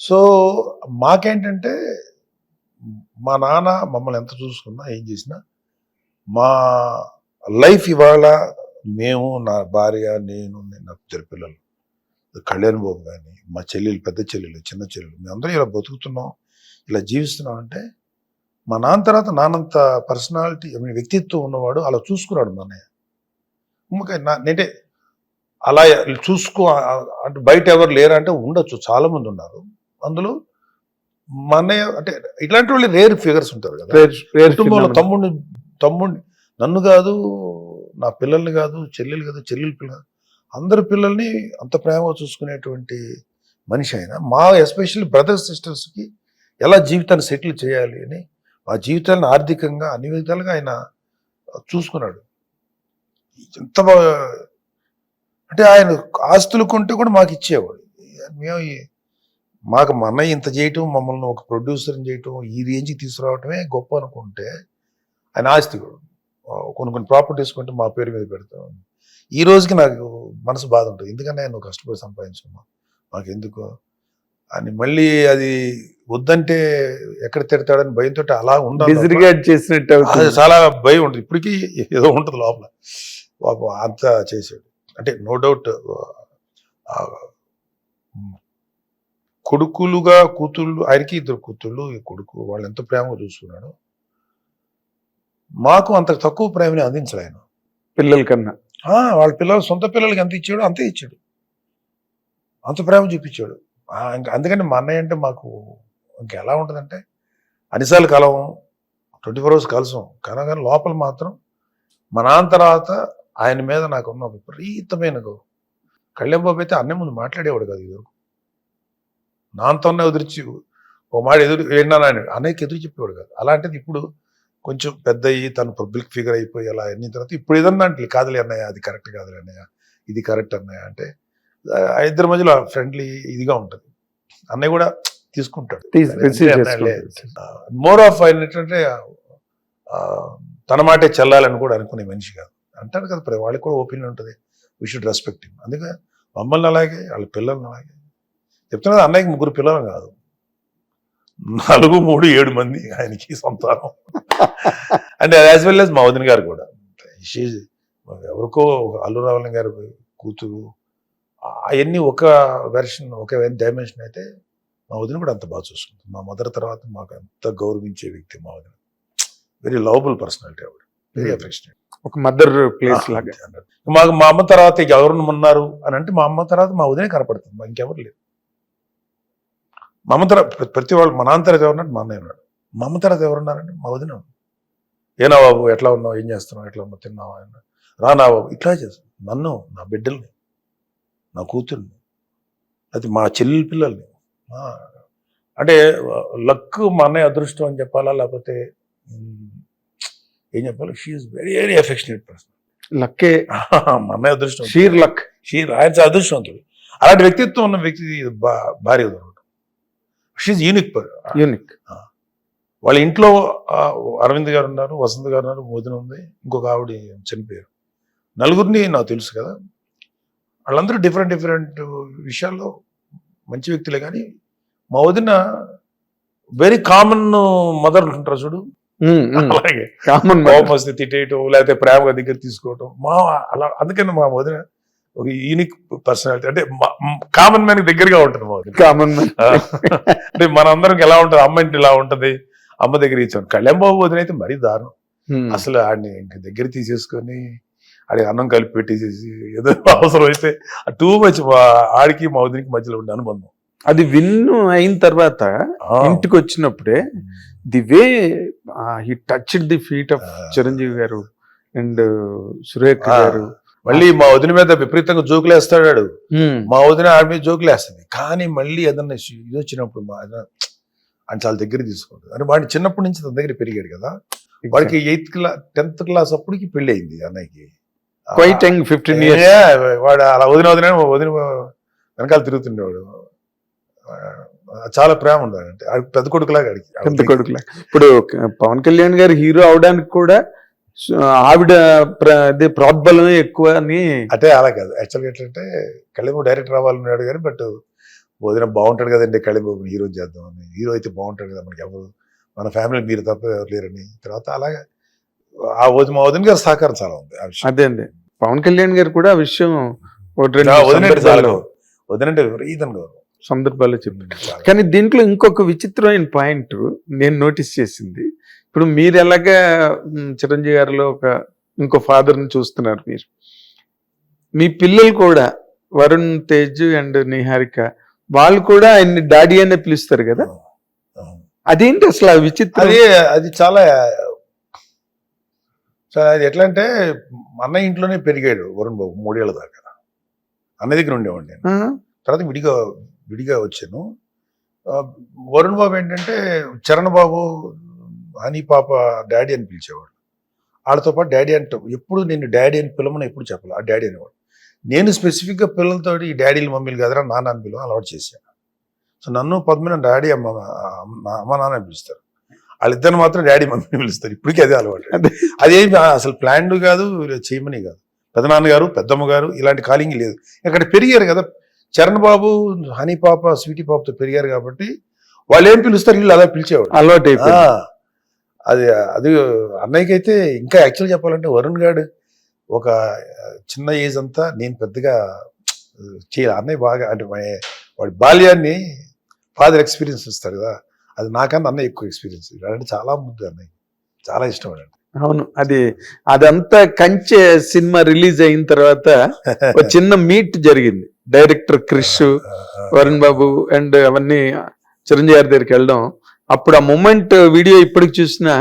So మాకేంటంటే మా నాన్న మమ్మల్ని ఎంత చూసుకున్నా ఏం చేసినా మా లైఫ్ ఇవాళ మేము నా భార్య నేను నా ఇద్దరు పిల్లలు కళ్యాణ్ బాబు కానీ మా చెల్లెలు పెద్ద చెల్లెలు చిన్న చెల్లెలు మేమందరం ఇలా బతుకుతున్నాం ఇలా జీవిస్తున్నాం అంటే మా నాన్న తర్వాత నాన్నంత పర్సనాలిటీ ఐ మీన్ వ్యక్తిత్వం ఉన్నవాడు అలా చూసుకున్నాడు మా అన్నయ్య. నా అంటే అలా చూసుకో అంటే బయట ఎవరు లేరంటే అంటే ఉండొచ్చు చాలామంది ఉన్నారు. అందులో మా అన్నయ్య అంటే ఇట్లాంటి వాళ్ళు రేర్ ఫిగర్స్ ఉంటారు కదా. కుటుంబంలో. తమ్ముడిని తమ్ముడిని నన్ను కాదు నా పిల్లల్ని కాదు చెల్లెలు కాదు చెల్లెలు పిల్లలు అందరి పిల్లల్ని అంత ప్రేమగా చూసుకునేటువంటి మనిషి ఆయన. మా ఎస్పెషల్లీ బ్రదర్స్ సిస్టర్స్కి ఎలా జీవితాన్ని సెటిల్ చేయాలి అని మా జీవితాన్ని ఆర్థికంగా అన్ని విధాలుగా ఆయన చూసుకున్నాడు. ఎంత అంటే ఆయన ఆస్తులు కొంటే కూడా మాకు ఇచ్చేవాడు. మేము మాకు మా అన్నయ్య ఇంత చేయటం మమ్మల్ని ఒక ప్రొడ్యూసర్ని చేయటం ఈ రేంజ్కి తీసుకురావటమే గొప్ప అనుకుంటే ఆయన ఆస్తి కొన్ని కొన్ని ప్రాపర్టీస్ కొంటే మా పేరు మీద పెడతాం. ఈ రోజుకి నాకు మనసు బాధ ఉంటుంది. ఎందుకంటే ఆయన కష్టపడి సంపాదించుకున్నాం. మాకు ఎందుకు అని మళ్ళీ అది వద్దంటే ఎక్కడ తిడతాడని భయంతో అలా ఉండాలి చేసినట్టు చాలా భయం ఉంటుంది. ఇప్పటికీ ఏదో ఉంటుంది లోపల. పాపం అంత చేశాడు. అంటే నో డౌట్ కొడుకులుగా కూతుళ్ళు ఆయనకి ఇద్దరు కూతుళ్ళు ఈ కొడుకు వాళ్ళు ఎంత ప్రేమగా చూసుకున్నాడు. మాకు అంత తక్కువ ప్రేమని అందించడు ఆయన. పిల్లల కన్నా. వాళ్ళ పిల్లలు సొంత పిల్లలకి ఎంత ఇచ్చాడో అంతే ఇచ్చాడు. అంత ప్రేమ చూపించాడు. అందుకని మా అన్నయ్య అంటే మాకు ఇంకా ఎలా ఉంటుందంటే అన్నిసార్లు కలవం ట్వంటీ ఫోర్ అవర్స్ కలసం. కానీ కానీ లోపల మాత్రం మా నాన్న తర్వాత ఆయన మీద నాకు ఉన్న విపరీతమైన. కళ్యాణ్ బాబు అయితే అన్నయ్య ముందు మాట్లాడేవాడు కాదు ఇది నాన్నతోనే ఎదురుచి ఓ మాట ఎదురు ఏంటన్నా అన్నయ్యకి ఎదురు చెప్పేవాడు కాదు. అలాంటిది ఇప్పుడు కొంచెం పెద్ద అయ్యి తను పబ్లిక్ ఫిగర్ అయిపోయి అలా అయిన తర్వాత ఇప్పుడు ఏదన్నా అంటే కాదులే అన్నయ్య అది కరెక్ట్ కాదులే అన్నయ్య ఇది కరెక్ట్ అన్నయ్య అంటే ఇద్దరి మధ్యలో ఫ్రెండ్లీ ఇదిగా ఉంటుంది. అన్నయ్య కూడా తీసుకుంటాడు. మోర్ ఆఫ్ ఆయన ఏంటంటే తన మాటే చెల్లాలని కూడా అనుకునే మనిషి కాదు. అంటారు కదా వాళ్ళకి కూడా ఒపీనియన్ ఉంటుంది. వీ షుడ్ రెస్పెక్ట్ అందుకే మమ్మల్ని అలాగే వాళ్ళ పిల్లల్ని అలాగే. చెప్తున్నది అన్నయ్యకి ముగ్గురు పిల్లలు కాదు. నాలుగు మూడు ఏడు మంది ఆయనకి సంతానం. అండ్ యాజ్ వెల్ యాజ్ మా వదిన గారు కూడా. ఎవరికో అల్లు రావణ గారి కూతురు. అవన్నీ ఒక వెర్షన్ ఒక డైమెన్షన్ అయితే మా వదిన కూడా అంత బాగా చూసుకుంటుంది. మా మదర్ తర్వాత మాకు అంత గౌరవించే వ్యక్తి మా వదిన వెరీ లవబుల్ పర్సనాలిటీ ఆవిడ. Very Hmm. అఫెక్షనేట్ ఒక మదర్ ప్లేస్ లాగా. మాకు మా అమ్మ తర్వాత ఎవరు ఉన్నారు అని అంటే మా అమ్మ తర్వాత మా వదినే కనపడుతుంది. మా ఇంకెవరు లేరు. మా అమ్మ తర్వాత ప్ర- ప్రతి వాళ్ళు మా నాన్న తర్వాత ఎవరున్నాడు మా అన్నయ్య ఉన్నాడు. మా అమ్మ తర్వాత ఎవరున్నారంటే మా వదిన. ఏనా బాబు ఎట్లా ఉన్నావు? ఏం చేస్తున్నావు? ఎట్లా ఉన్నావు? తిన్నావా. రానా బాబు. ఇట్లా చేస్తాను నన్ను నా బిడ్డల్ని నా కూతుర్ని అది మా చెల్లి పిల్లల్ని అంటే లక్ మా అన్నయ్య అదృష్టం అని చెప్పాలా? లేకపోతే ఏం చెప్పాలి? She's very very affectionate person lucky. మా అన్నయ్య అదృష్టం. షీర్ లక్ షీ ఆయన అదృష్టవంతుడు. అలాంటి వ్యక్తిత్వం ఉన్న వ్యక్తి భా- భార్య షీఈ్ యూనిక్ యూనిక్ వాళ్ళ ఇంట్లో అరవింద్ గారు ఉన్నారు వసంత్ గారు ఉన్నారు మోదిన ఉంది ఇంకొక ఆవిడ చనిపోయారు. నలుగురిని నాకు తెలుసు కదా. వాళ్ళందరూ డిఫరెంట్ డిఫరెంట్ విషయాల్లో మంచి వ్యక్తులే కానీ మా వదిన వెరీ కామన్ మదర్ ఉంటారు చూడు. అలాగే. కామన్ కోపం వస్తే తిట్టేయటం లేకపోతే ప్రేమగా దగ్గర తీసుకోవటం మా అలా అందుకని మా వదిన ఒక యూనిక్ పర్సనాలిటీ అంటే కామన్ మ్యాన్ దగ్గరగా ఉంటుంది మా వదిన కామన్ ఆ, అంటే మనందరికి ఎలా ఉంటుంది? అమ్మ ఇంటి ఇలా ఉంటది. అమ్మ దగ్గర ఇచ్చాను కళ్యాణ్ బాబు వదిన అయితే మరీ దారుణం. అసలు ఆడిని ఇంక దగ్గర తీసేసుకొని ఆడి అన్నం కలిపి పెట్టేసేసి ఏదో అవసరం అయితే టూ మచ్ ఆడికి మా వదినికి మధ్యలో ఉండే అనుబంధం. అది విన్ అయిన తర్వాత ఇంటికి వచ్చినప్పుడే the way he touch the feet of Chiranjeevi గారు అండ్ సురేఖ. గారు. మళ్ళీ మా వదిన మీద విపరీతంగా జోకులు వేస్తాడు ఆడు. Hmm. మా వదిన ఆడి మీద జోకులు వేస్తుంది కానీ మళ్ళీ ఏదన్నా ఇది వచ్చినప్పుడు మా ఆయన ఆయన చాలా దగ్గర తీసుకుంటుంది. అంటే వాడిని చిన్నప్పటి నుంచి తన దగ్గర పెరిగాడు కదా. వాడికి ఎయిత్ క్లాస్ టెన్త్ క్లాస్ అప్పటికి పెళ్ళి అయింది అన్నయ్యకి. Quite young fifteen years Yeah, వాడు అలా వదిన వదిన వదిన వెనకాల తిరుగుతుండేవాడు. చాలా ప్రేమ ఆడికి పెద్ద కొడుకులాగా పెద్ద కొడుకులా. ఇప్పుడు పవన్ కళ్యాణ్ గారు హీరో అవడానికి కూడా ఆవిడ ప్రోద్బలమే ఎక్కువ అని అంటే అలా కాదు. యాక్చువల్గా ఎట్లంటే కళ్యాణ్ డైరెక్టర్ అవ్వాలన్నాడు కానీ బట్ వదిన బాగుంటాడు కదండి కళిబాబు హీరో చేద్దామని. హీరో అయితే బాగుంటాడు కదా మనకి ఎవరు? మన ఫ్యామిలీ మీరు తప్ప ఎవరు లేరని. తర్వాత అలాగే ఆ వదిన మా వదిన గారి సహకారం చాలా ఉంది ఆ విషయం. అదే అండి. పవన్ కళ్యాణ్ గారు కూడా ఆ విషయం ఒకటి ఆ రెండు వదిన అంటే చాలా సందర్భాల్లో గౌరవం. వదిన అంటే విపరీతం గౌరవం. సందర్భాల్లో చెప్పారు చాలా. కానీ దీంట్లో ఇంకొక విచిత్రమైన పాయింట్ నేను నోటీస్ చేసింది. ఇప్పుడు మీరు ఎలాగా చిరంజీవి గారిలో ఒక ఇంకో ఫాదర్ని చూస్తున్నారు మీరు? మీ పిల్లలు కూడా వరుణ్ తేజ్ అండ్ నిహారిక వాళ్ళు కూడా ఆయన్ని డాడీ అనే పిలుస్తారు కదా. అదేంటి అసలు విచిత్రం? అది అది చాలా అది ఎట్లా అంటే మా అన్నయ్య ఇంట్లోనే పెరిగాడు వరుణ్ బాబు మూడేళ్ళ దాకా. అన్నయ్య దగ్గర ఉండేవాడిని నేను. తర్వాత విడిగా విడిగా వచ్చాను. వరుణ్ బాబు ఏంటంటే చరణ్ బాబు హనీ పాప డాడీ అని పిలిచేవాడు. వాళ్ళతో పాటు డాడీ అంటాం ఎప్పుడు నేను డాడీ అని పిలవని ఎప్పుడు చెప్పాలి ఆ డాడీ అనేవాడు. నేను స్పెసిఫిక్గా పిల్లలతో ఈ డాడీలు మమ్మీలు కదరా నాన్న అని పిలవ అలవాటు చేశాను సో నన్ను పద్మని డాడీ అమ్మ అమ్మ- అమ్మ నాన్న అని పిలుస్తారు. వాళ్ళిద్దరిని మాత్రం డాడీ మమ్మీని పిలుస్తారు. ఇప్పటికీ అదే అలవాటు. అదే. అదేమి అసలు ప్లాన్డ్ కాదు చేయమని కాదు. పెదనాన్నగారు పెద్దమ్మ గారు ఇలాంటి కాలింగ్ లేదు. ఇక్కడ పెరిగారు కదా చరణ్ బాబు హనీ పాప స్వీటీ పాపతో పెరిగారు కాబట్టి వాళ్ళు ఏం పిలుస్తారు వీళ్ళు అలా పిలిచేవాడు అలవాటు అది అది అన్నయ్యకి అయితే ఇంకా యాక్చువల్ చెప్పాలంటే వరుణ్ గాడు ఒక చిన్న ఏజ్ అంతా నేను పెద్దగా చేయాలి. అన్నయ్య బాగా అంటే వాడి బాల్యాన్ని ఫాదర్ ఎక్స్పీరియన్స్ ఇస్తాడు కదా. అది నాకన్నా అన్నయ్య ఎక్కువ ఎక్స్పీరియన్స్ అంటే చాలా ముద్దు అన్నయ్య. చాలా ఇష్టం అండి అవును అది అదంతా కంచె సినిమా రిలీజ్ అయిన తర్వాత ఒక చిన్న మీట్ జరిగింది. Director Krish Varun Babu and అవన్నీ చిరంజీవి గారి దగ్గరికి వెళ్ళడం. అప్పుడు ఆ మూమెంట్ వీడియో ఇప్పటికి చూసినా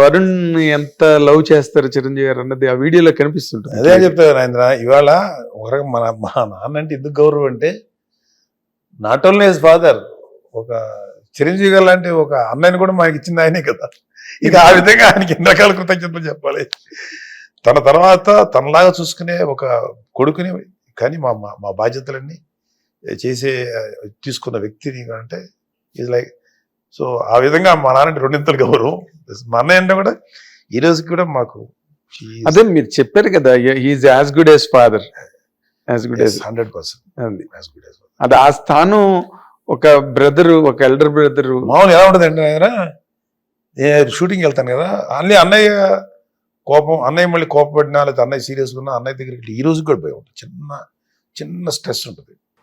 వరుణ్ ఎంత లవ్ చేస్తారు చిరంజీవి గారు అన్నది ఆ వీడియోలో కనిపిస్తుంటుంది. అదే చెప్తారు నరేంద్ర ఇవాళ ఒక మన మా నాన్న అంటే ఎందుకు గౌరవం అంటే నాట్ ఓన్లీ హిజ్ ఫాదర్ ఒక చిరంజీవి గారు లాంటి ఒక అన్నయ్యని కూడా మనకి ఇచ్చింది ఆయనే కదా. ఇక ఆ విధంగా ఆయనకి ఎన్ని రకాల కృతజ్ఞతలు చెప్పాలి. తన తర్వాత తనలాగా చూసుకునే ఒక కొడుకుని కానీ మా మా- మా బాధ్యతలన్నీ చేసే తీసుకున్న వ్యక్తిని అంటే ఈజ్ లైక్ సో ఆ విధంగా మా నాన్న రెండింతలు గౌరవం మా అన్నయ్య అంటే కూడా ఈ రోజుకి కూడా మాకు అదే మీరు చెప్పారు కదా he's as good as father as good as hundred percent అది. ఆ స్థానం ఒక బ్రదర్ ఒక ఎల్డర్ బ్రదర్. మామూలు ఎలా ఉంటుంది అంటే ఏ షూటింగ్ వెళ్తాను కదా అన్నీ అన్నయ్య కోపం అన్నయ్య మళ్ళీ కోపపడినా లేదా అన్నయ్య సీరియస్ ఉన్నా అన్నయ్య దగ్గరికి ఈ రోజు కూడా భయం ఉంటుంది. చిన్న చిన్న స్ట్రెస్ ఉంటుంది.